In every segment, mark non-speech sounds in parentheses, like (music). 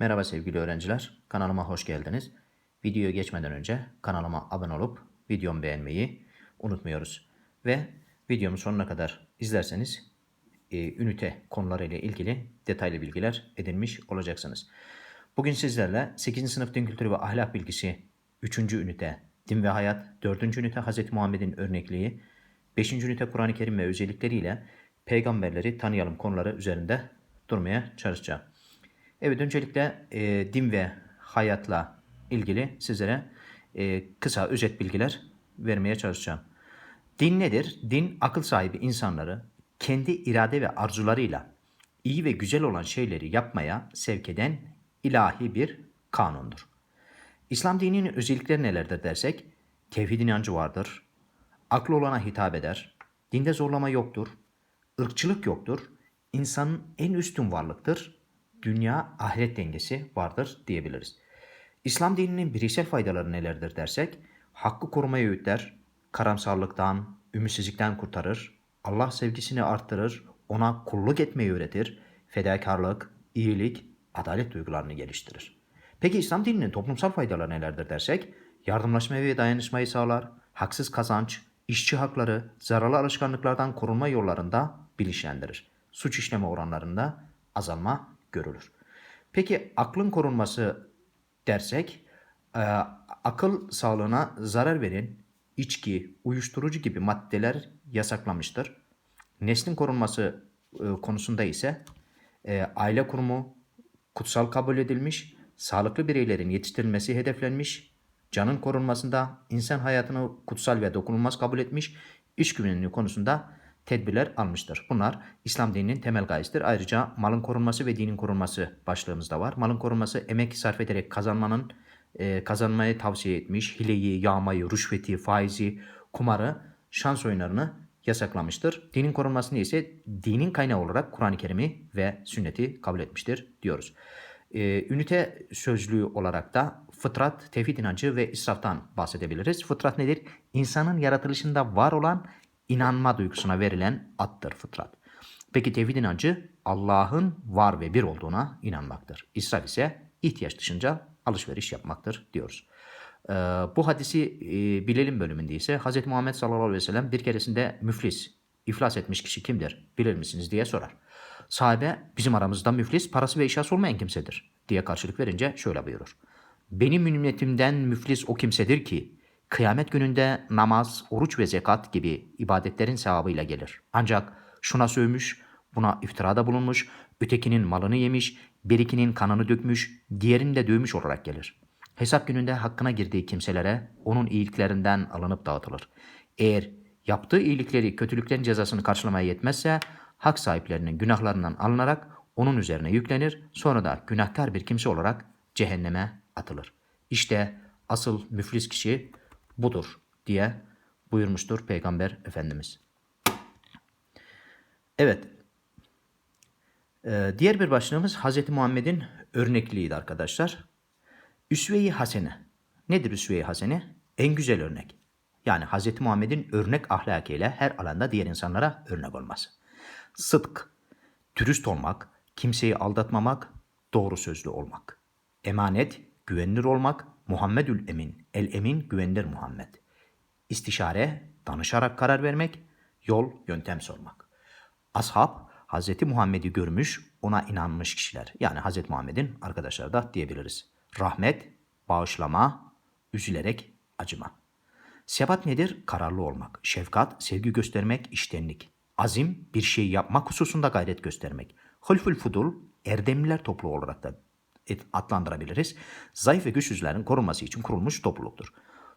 Merhaba sevgili öğrenciler, kanalıma hoş geldiniz. Videoya geçmeden önce kanalıma abone olup videomu beğenmeyi unutmuyoruz. Ve videomu sonuna kadar izlerseniz e, ünite konuları ile ilgili detaylı bilgiler edinmiş olacaksınız. Bugün sizlerle 8. sınıf din kültürü ve ahlak bilgisi 3. ünite din ve hayat, 4. ünite Hz. Muhammed'in örnekliği, 5. ünite Kur'an-ı Kerim ve özellikleriyle peygamberleri tanıyalım konuları üzerinde durmaya çalışacağım. Evet öncelikle e, din ve hayatla ilgili sizlere e, kısa özet bilgiler vermeye çalışacağım. Din nedir? Din akıl sahibi insanları kendi irade ve arzularıyla iyi ve güzel olan şeyleri yapmaya sevk eden ilahi bir kanundur. İslam dininin özellikleri nelerdir dersek, tevhid inancı vardır, aklı olana hitap eder, dinde zorlama yoktur, ırkçılık yoktur, insanın en üstün varlıktır, dünya ahiret dengesi vardır diyebiliriz. İslam dininin bireysel faydaları nelerdir dersek, hakkı korumaya öğütler, karamsarlıktan, ümitsizlikten kurtarır, Allah sevgisini arttırır, ona kulluk etmeyi öğretir, fedakarlık, iyilik, adalet duygularını geliştirir. Peki İslam dininin toplumsal faydaları nelerdir dersek, yardımlaşmayı ve dayanışmayı sağlar, haksız kazanç, işçi hakları, zararlı alışkanlıklardan korunma yollarında bilinçlendirir. Suç işleme oranlarında azalma görülür. Peki aklın korunması dersek, e, akıl sağlığına zarar veren içki, uyuşturucu gibi maddeler yasaklamıştır. Neslin korunması e, konusunda ise e, aile kurumu kutsal kabul edilmiş, sağlıklı bireylerin yetiştirilmesi hedeflenmiş, canın korunmasında insan hayatını kutsal ve dokunulmaz kabul etmiş, iş güvenliği konusunda tedbirler almıştır. Bunlar İslam dininin temel gayesidir. Ayrıca malın korunması ve dinin korunması başlığımızda var. Malın korunması emek sarf ederek kazanmanın e, kazanmayı tavsiye etmiş. Hileyi, yağmayı, rüşveti, faizi, kumarı, şans oyunlarını yasaklamıştır. Dinin korunmasını ise dinin kaynağı olarak Kur'an-ı Kerim'i ve sünneti kabul etmiştir diyoruz. Ee, ünite sözlüğü olarak da fıtrat, tevhid inancı ve israftan bahsedebiliriz. Fıtrat nedir? İnsanın yaratılışında var olan inanma duygusuna verilen addır fıtrat. Peki tevhid inancı Allah'ın var ve bir olduğuna inanmaktır. İsraf ise ihtiyaç dışınca alışveriş yapmaktır diyoruz. Ee, bu hadisi e, bilelim bölümünde ise Hz. Muhammed sallallahu aleyhi ve sellem bir keresinde müflis, iflas etmiş kişi kimdir bilir misiniz diye sorar. Sahabe bizim aramızda müflis parası ve işası olmayan kimsedir diye karşılık verince şöyle buyurur. Benim ümmetimden müflis o kimsedir ki kıyamet gününde namaz, oruç ve zekat gibi ibadetlerin sevabıyla gelir. Ancak şuna sövmüş, buna iftirada bulunmuş, ötekinin malını yemiş, birikinin kanını dökmüş, diğerini de dövmüş olarak gelir. Hesap gününde hakkına girdiği kimselere onun iyiliklerinden alınıp dağıtılır. Eğer yaptığı iyilikleri kötülüklerin cezasını karşılamaya yetmezse hak sahiplerinin günahlarından alınarak onun üzerine yüklenir sonra da günahkar bir kimse olarak cehenneme atılır. İşte asıl müflis kişi budur diye buyurmuştur Peygamber Efendimiz. Evet. Ee, diğer bir başlığımız Hz. Muhammed'in örnekliğiydi arkadaşlar. Üsve-i Hasene. Nedir Üsve-i Hasene? En güzel örnek. Yani Hz. Muhammed'in örnek ahlakıyla her alanda diğer insanlara örnek olması. Sıdk, dürüst olmak, kimseyi aldatmamak, doğru sözlü olmak. Emanet, güvenilir olmak, Muhammedül Emin, El Emin güvenilir Muhammed. İstişare, danışarak karar vermek, yol, yöntem sormak. Ashab, Hz. Muhammed'i görmüş, ona inanmış kişiler. Yani Hz. Muhammed'in arkadaşları da diyebiliriz. Rahmet, bağışlama, üzülerek acıma. Sebat nedir? Kararlı olmak. Şefkat, sevgi göstermek, iştenlik. Azim, bir şey yapmak hususunda gayret göstermek. Hılful fudul, erdemliler topluluğu olarak da adlandırabiliriz. Zayıf ve güçsüzlerin korunması için kurulmuş topluluktur.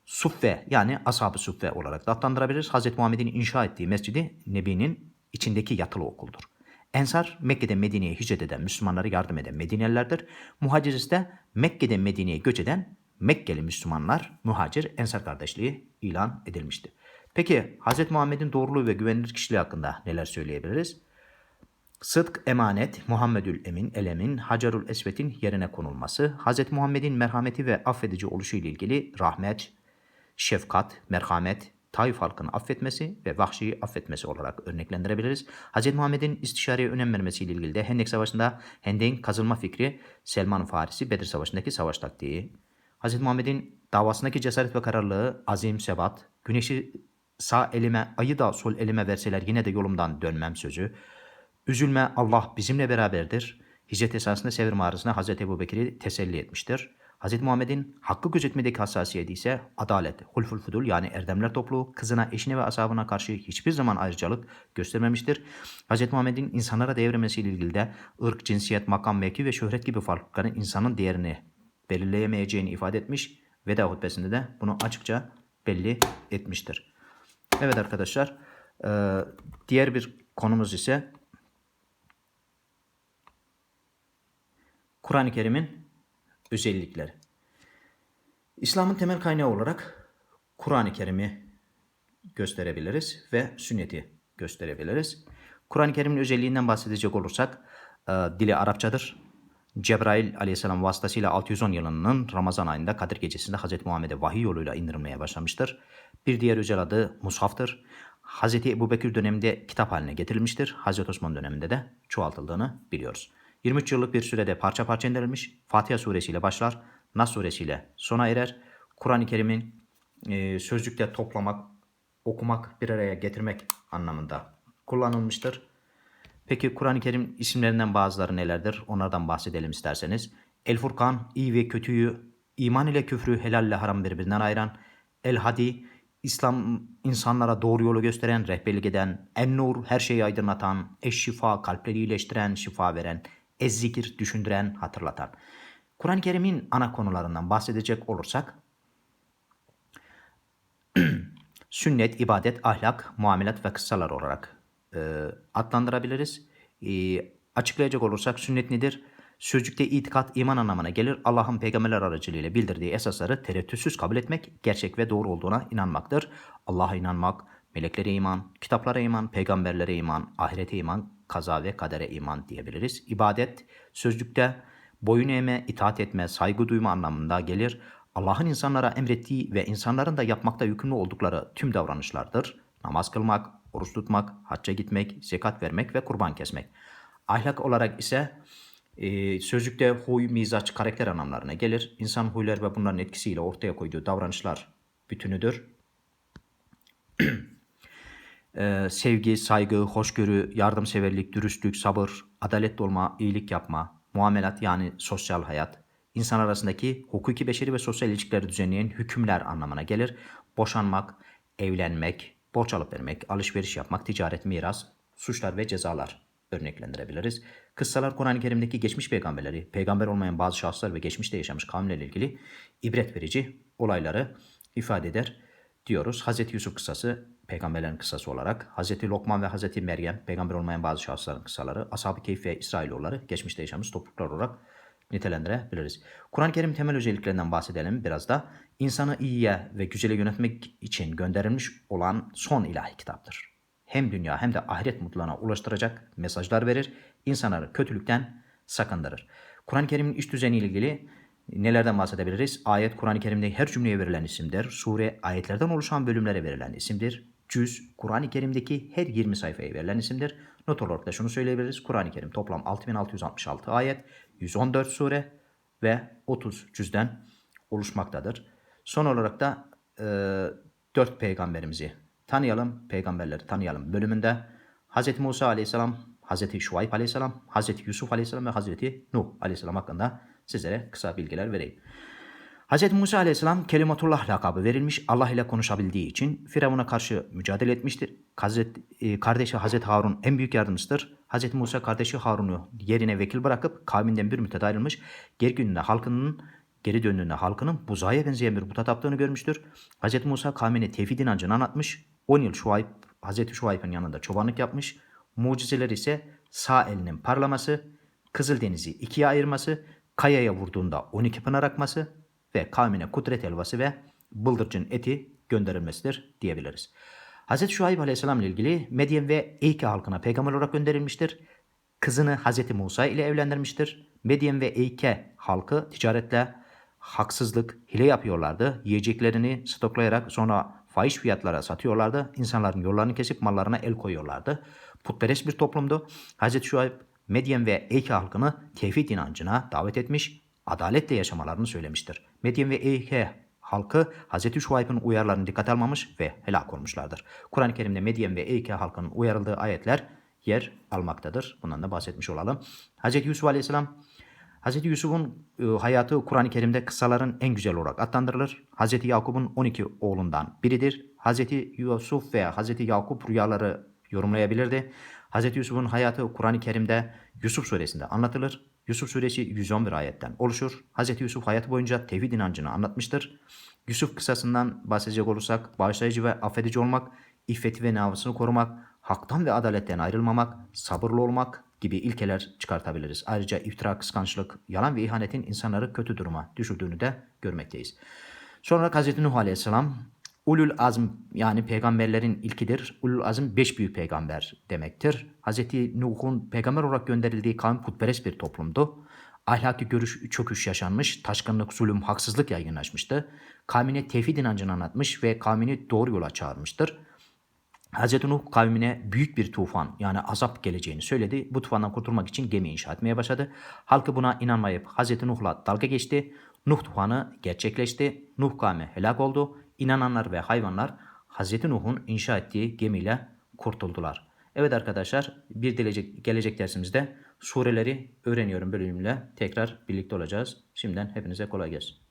Suffe yani ashab-ı suffe olarak da adlandırabiliriz. Hz. Muhammed'in inşa ettiği mescidi Nebi'nin içindeki yatılı okuldur. Ensar Mekke'den Medine'ye hicret eden Müslümanlara yardım eden Medinelilerdir. Muhacir ise Mekke'den Medine'ye göç eden Mekkeli Müslümanlar muhacir ensar kardeşliği ilan edilmiştir. Peki Hz. Muhammed'in doğruluğu ve güvenilir kişiliği hakkında neler söyleyebiliriz? Sıdk, emanet, Muhammedül Emin, Elemin, Hacerul Esvet'in yerine konulması, Hz. Muhammed'in merhameti ve affedici oluşu ile ilgili rahmet, şefkat, merhamet, Taif halkını affetmesi ve Vahşi'yi affetmesi olarak örneklendirebiliriz. Hz. Muhammed'in istişareye önem vermesiyle ilgili de Hendek Savaşı'nda Hendek'in kazılma fikri Selman Farisi Bedir Savaşı'ndaki savaş taktiği. Hz. Muhammed'in davasındaki cesaret ve kararlılığı azim, sebat, güneşi sağ elime, ayı da sol elime verseler yine de yolumdan dönmem sözü. Üzülme Allah bizimle beraberdir. Hicret esasında Sevr mağarasına Hz. Ebu Bekir'i teselli etmiştir. Hz. Muhammed'in hakkı gözetmedeki hassasiyeti ise adalet, hulful fudul yani erdemler topluluğu kızına, eşine ve ashabına karşı hiçbir zaman ayrıcalık göstermemiştir. Hz. Muhammed'in insanlara devremesiyle ilgili de ırk, cinsiyet, makam, mevki ve şöhret gibi farklılıkların insanın değerini belirleyemeyeceğini ifade etmiş. Veda hutbesinde de bunu açıkça belli etmiştir. Evet arkadaşlar, diğer bir konumuz ise Kur'an-ı Kerim'in özellikleri. İslam'ın temel kaynağı olarak Kur'an-ı Kerim'i gösterebiliriz ve sünneti gösterebiliriz. Kur'an-ı Kerim'in özelliğinden bahsedecek olursak e, dili Arapçadır. Cebrail aleyhisselam vasıtasıyla 610 yılının Ramazan ayında Kadir gecesinde Hz. Muhammed'e vahiy yoluyla indirilmeye başlamıştır. Bir diğer özel adı Mushaftır. Hz. Ebu Bekir döneminde kitap haline getirilmiştir. Hz. Osman döneminde de çoğaltıldığını biliyoruz. 23 yıllık bir sürede parça parça indirilmiş. Fatiha suresiyle başlar, Nas suresiyle sona erer. Kur'an-ı Kerim'in e, sözlükte toplamak, okumak, bir araya getirmek anlamında kullanılmıştır. Peki Kur'an-ı Kerim isimlerinden bazıları nelerdir? Onlardan bahsedelim isterseniz. El Furkan, iyi ve kötüyü, iman ile küfrü, helal ile haram birbirinden ayıran. El Hadi, İslam insanlara doğru yolu gösteren, rehberlik eden. En Nur, her şeyi aydınlatan. Eş Şifa, kalpleri iyileştiren, şifa veren. Ez Zikir, düşündüren, hatırlatan. Kur'an-ı Kerim'in ana konularından bahsedecek olursak, (clears throat) sünnet, ibadet, ahlak, muamelat ve kıssalar olarak e, adlandırabiliriz. E, açıklayacak olursak sünnet nedir? Sözcükte itikat, iman anlamına gelir. Allah'ın peygamberler aracılığıyla bildirdiği esasları tereddütsüz kabul etmek, gerçek ve doğru olduğuna inanmaktır. Allah'a inanmak, meleklere iman, kitaplara iman, peygamberlere iman, ahirete iman, kaza ve kadere iman diyebiliriz. İbadet, sözcükte boyun eğme, itaat etme, saygı duyma anlamında gelir. Allah'ın insanlara emrettiği ve insanların da yapmakta yükümlü oldukları tüm davranışlardır. Namaz kılmak, oruç tutmak, hacca gitmek, zekat vermek ve kurban kesmek. Ahlak olarak ise e, sözlükte huy, mizaç, karakter anlamlarına gelir. İnsan huylar ve bunların etkisiyle ortaya koyduğu davranışlar bütünüdür. (clears throat) Ee, sevgi, saygı, hoşgörü, yardımseverlik, dürüstlük, sabır, adaletli olma, iyilik yapma, muamelat yani sosyal hayat, insan arasındaki hukuki, beşeri ve sosyal ilişkileri düzenleyen hükümler anlamına gelir. Boşanmak, evlenmek, borç alıp vermek, alışveriş yapmak, ticaret, miras, suçlar ve cezalar örneklendirebiliriz. Kıssalar Kur'an-ı Kerim'deki geçmiş peygamberleri, peygamber olmayan bazı şahıslar ve geçmişte yaşamış kavimlerle ilgili ibret verici olayları ifade eder diyoruz. Hz. Yusuf kıssası peygamberlerin kıssası olarak, Hz. Lokman ve Hz. Meryem peygamber olmayan bazı şahısların kıssaları, Ashab-ı Keyif ve İsrailoğulları geçmişte yaşamış topluluklar olarak nitelendirebiliriz. Kur'an-ı Kerim temel özelliklerinden bahsedelim biraz da. İnsanı iyiye ve güzele yönetmek için gönderilmiş olan son ilahi kitaptır. Hem dünya hem de ahiret mutluluğuna ulaştıracak mesajlar verir, insanları kötülükten sakındırır. Kur'an-ı Kerim'in iş düzeniyle ilgili nelerden bahsedebiliriz? Ayet Kur'an-ı Kerim'de her cümleye verilen isimdir. Sure ayetlerden oluşan bölümlere verilen isimdir. Cüz Kur'an-ı Kerim'deki her 20 sayfaya verilen isimdir. Not olarak da şunu söyleyebiliriz. Kur'an-ı Kerim toplam 6666 ayet, 114 sure ve 30 cüzden oluşmaktadır. Son olarak da e, 4 peygamberimizi tanıyalım, peygamberleri tanıyalım bölümünde Hz. Musa aleyhisselam, Hz. Şuayb aleyhisselam, Hz. Yusuf aleyhisselam ve Hz. Nuh aleyhisselam hakkında sizlere kısa bilgiler vereyim. Hz. Musa aleyhisselam Kelimatullah lakabı verilmiş Allah ile konuşabildiği için Firavun'a karşı mücadele etmiştir. Hazret, e, kardeşi Hz. Harun en büyük yardımcısıdır. Hz. Musa kardeşi Harun'u yerine vekil bırakıp kavminden bir müddet ayrılmış. Geri gününde halkının geri döndüğünde halkının buzaya benzeyen bir puta taptığını görmüştür. Hz. Musa kavmine tevhid inancını anlatmış. 10 yıl Şuayb, Hz. Şuayb'ın yanında çobanlık yapmış. Mucizeler ise sağ elinin parlaması, Kızıldeniz'i ikiye ayırması, kayaya vurduğunda 12 pınar akması ve kavmine kudret elvası ve bıldırcın eti gönderilmesidir diyebiliriz. Hz. Şuayb Aleyhisselam ile ilgili Medyen ve Eyke halkına peygamber olarak gönderilmiştir. Kızını Hz. Musa ile evlendirmiştir. Medyen ve Eyke halkı ticaretle haksızlık, hile yapıyorlardı. Yiyeceklerini stoklayarak sonra fahiş fiyatlara satıyorlardı. İnsanların yollarını kesip mallarına el koyuyorlardı. Putperest bir toplumdu. Hz. Şuayb Medyen ve Eyke halkını tevhid inancına davet etmiş, adaletle yaşamalarını söylemiştir. Medyen ve Eyke halkı Hz. Şuayb'ın uyarılarını dikkate almamış ve helak olmuşlardır. Kur'an-ı Kerim'de Medyen ve Eyke halkının uyarıldığı ayetler yer almaktadır. Bundan da bahsetmiş olalım. Hz. Yusuf Aleyhisselam Hz. Yusuf'un e, hayatı Kur'an-ı Kerim'de kıssaların en güzel olarak adlandırılır. Hz. Yakup'un 12 oğlundan biridir. Hz. Yusuf ve Hz. Yakup rüyaları yorumlayabilirdi. Hz. Yusuf'un hayatı Kur'an-ı Kerim'de Yusuf suresinde anlatılır. Yusuf suresi 111 ayetten oluşur. Hz. Yusuf hayatı boyunca tevhid inancını anlatmıştır. Yusuf kısasından bahsedecek olursak bağışlayıcı ve affedici olmak, iffeti ve namusunu korumak, haktan ve adaletten ayrılmamak, sabırlı olmak gibi ilkeler çıkartabiliriz. Ayrıca iftira, kıskançlık, yalan ve ihanetin insanları kötü duruma düşürdüğünü de görmekteyiz. Sonra Hz. Nuh Aleyhisselam Ulul azm yani peygamberlerin ilkidir. Ulul azm beş büyük peygamber demektir. Hz. Nuh'un peygamber olarak gönderildiği kavim putperest bir toplumdu. Ahlaki görüş çöküş yaşanmış, taşkınlık, zulüm, haksızlık yaygınlaşmıştı. Kavmine tevhid inancını anlatmış ve kavmini doğru yola çağırmıştır. Hz. Nuh kavmine büyük bir tufan yani azap geleceğini söyledi. Bu tufandan kurtulmak için gemi inşa etmeye başladı. Halkı buna inanmayıp Hz. Nuh'la dalga geçti. Nuh tufanı gerçekleşti. Nuh kavmi helak oldu. İnananlar ve hayvanlar Hz. Nuh'un inşa ettiği gemiyle kurtuldular. Evet arkadaşlar bir gelecek, gelecek dersimizde sureleri öğreniyorum bölümüyle tekrar birlikte olacağız. Şimdiden hepinize kolay gelsin.